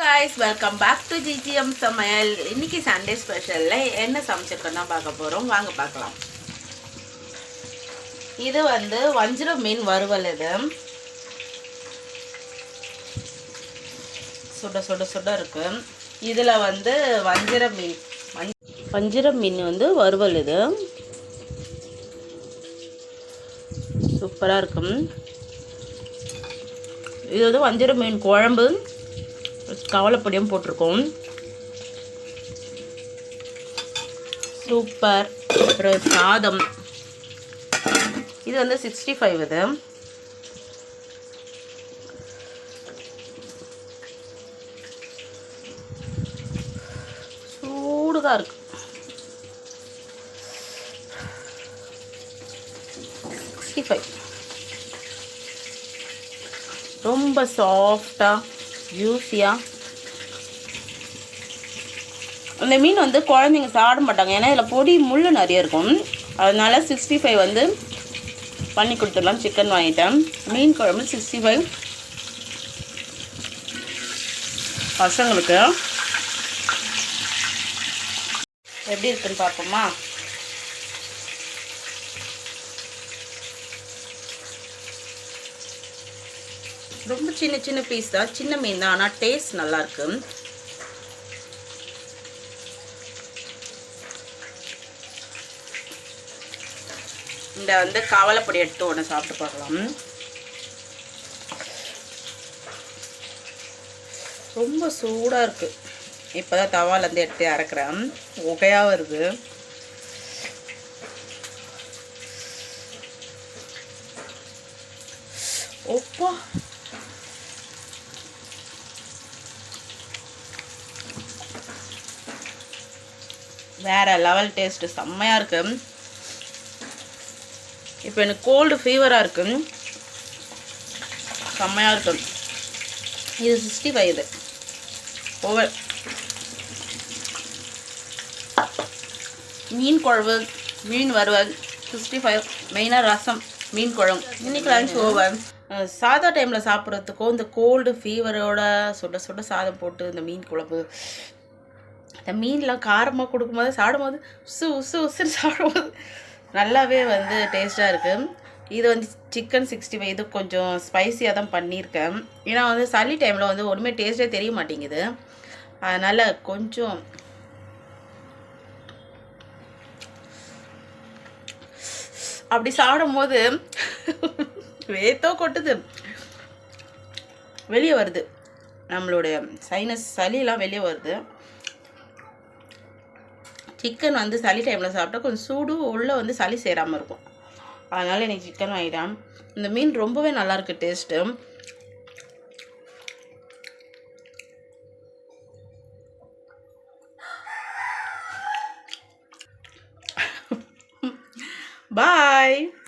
guys welcome back to GGM சமையல் இன்னைக்கு Sunday ஸ்பெஷலில் என்ன சமைச்சிருக்கோன்னா பார்க்க போகிறோம் வாங்க பார்க்கலாம். இது வந்து வஞ்சிர மீன் வறுவல் இது. சுட சுட சுட இருக்கு. இதில் வந்து வஞ்சிர மீன் வஞ்சிர மீன் வந்து வறுவல் இது. சூப்பராக இருக்கும் இது வந்து வஞ்சிர மீன் குழம்பு. கவலைப்பொடியும் போட்டிருக்கோம். சூப்பர் அப்புறம் சாதம். இது வந்து சிக்ஸ்டி ஃபைவ் இது. சூடுதான் இருக்கு. சிக்ஸ்டி ஃபைவ் ரொம்ப சாஃப்டாக ஜூஸியாக அந்த மீன் வந்து குழந்தைங்க சாப்பிட மாட்டாங்க. ஏன்னா இதில் பொடி முள் நிறைய இருக்கும். அதனால் சிக்ஸ்டி ஃபைவ் வந்து பண்ணி கொடுத்துடலாம். சிக்கன் வாங்கிட்டேன். மீன் குழம்பு சிக்ஸ்டி ஃபைவ் பசங்களுக்கு. எப்படி இருக்குன்னு பார்ப்போமா? ரொம்ப சின்ன சின்ன பீஸ் தான். சின்ன மீன் தான். ஆனால் டேஸ்ட் நல்லாயிருக்கு. இந்த வந்து கவலைப்பொடி எடுத்து ஒன்று சாப்பிட்டு பார்க்கலாம். ரொம்ப சூடாக இருக்குது இப்போ தான் தவாலேருந்து எடுத்து இறக்குறேன் உகையாக வருது. ஒப்பா. வேற லெவல் டேஸ்ட்டு செம்மையாக இருக்கு. இப்போ எனக்கு கோல்டு ஃபீவராக இருக்கு. செம்மையாக இருக்கு. இது சிக்ஸ்டி ஃபைவ் இது. ஓவர் மீன் குழம்பு மீன் வறுவல் சிக்ஸ்டி ஃபைவ் மெயினாக ரசம் மீன் குழம்பு. இன்னைக்கு லஞ்ச் ஓவர் சாதா டைமில் சாப்பிட்றதுக்கும் இந்த கோல்டு ஃபீவரோட சுட சுட சாதம் போட்டு இந்த மீன் குழம்பு. இந்த மீன்லாம் காரமாக கொடுக்கும்போது சாப்பிடும்போது உசு உசு உசுன்னு சாப்பிடும்போது நல்லாவே வந்து டேஸ்ட்டாக இருக்குது இது வந்து சிக்கன் சிக்ஸ்டி ஃபைவ் இது கொஞ்சம் ஸ்பைசியாக தான் பண்ணியிருக்கேன். ஏன்னா வந்து சளி டைமில் வந்து ஒன்றுமே டேஸ்ட்டே தெரிய மாட்டேங்குது. அதனால் கொஞ்சம் அப்படி சாப்பிடும்போது வேத்தோ கொட்டுது. வெளியே வருது. நம்மளுடைய சைனஸ் சளியெல்லாம் வெளியே வருது. சிக்கன் வந்து சளி டைமில் சாப்பிட்டா கொஞ்சம் சூடு உள்ளே வந்து சளி சேராமல் இருக்கும். அதனால் எனக்கு சிக்கன் வாங்கிட்டேன் இந்த மீன் ரொம்பவே நல்லாயிருக்கு டேஸ்ட்டு பாய்